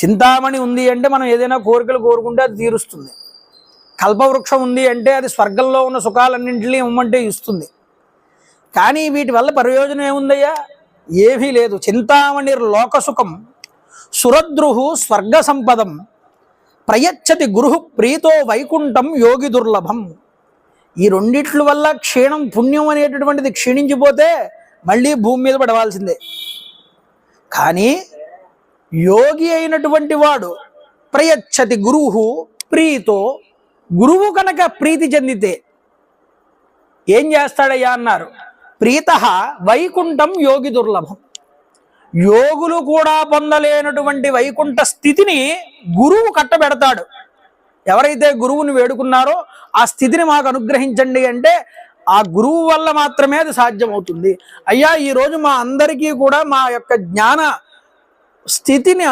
చింతామణి ఉంది అంటే మనం ఏదైనా కోరికలు కోరుకుంటే అది తీరుస్తుంది. కల్పవృక్షం ఉంది అంటే అది స్వర్గంలో ఉన్న సుఖాలన్నింటినీ ఇవ్వమంటే ఇస్తుంది. కానీ వీటి వల్ల ప్రయోజనం ఏముందయ్యా? ఏమీ లేదు. చింతామణి లోకసుఖం సురద్రుహు స్వర్గ సంపదం ప్రయచ్చతి గురు ప్రీతో వైకుంఠం యోగి దుర్లభం. ఈ రెండిట్ల వల్ల క్షీణం పుణ్యం అనేటటువంటిది క్షీణించిపోతే మళ్ళీ భూమి మీద పడవలసిందే. కానీ యోగి అయినటువంటి వాడు ప్రయచ్చతి గురువు ప్రీతో గురువు కనుక ప్రీతి చెందితే ఏం చేస్తాడయ్యా అన్నారు? ప్రీత వైకుంఠం యోగి దుర్లభం. యోగులు కూడా పొందలేనటువంటి వైకుంఠ స్థితిని గురువు కట్టబెడతాడు. ఎవరైతే గురువుని వేడుకున్నారో ఆ స్థితిని మాకు అనుగ్రహించండి అంటే ఆ గురువు వల్ల మాత్రమే అది సాధ్యమవుతుంది. అయ్యా ఈరోజు మా అందరికీ కూడా మా యొక్క జ్ఞాన స్థితిని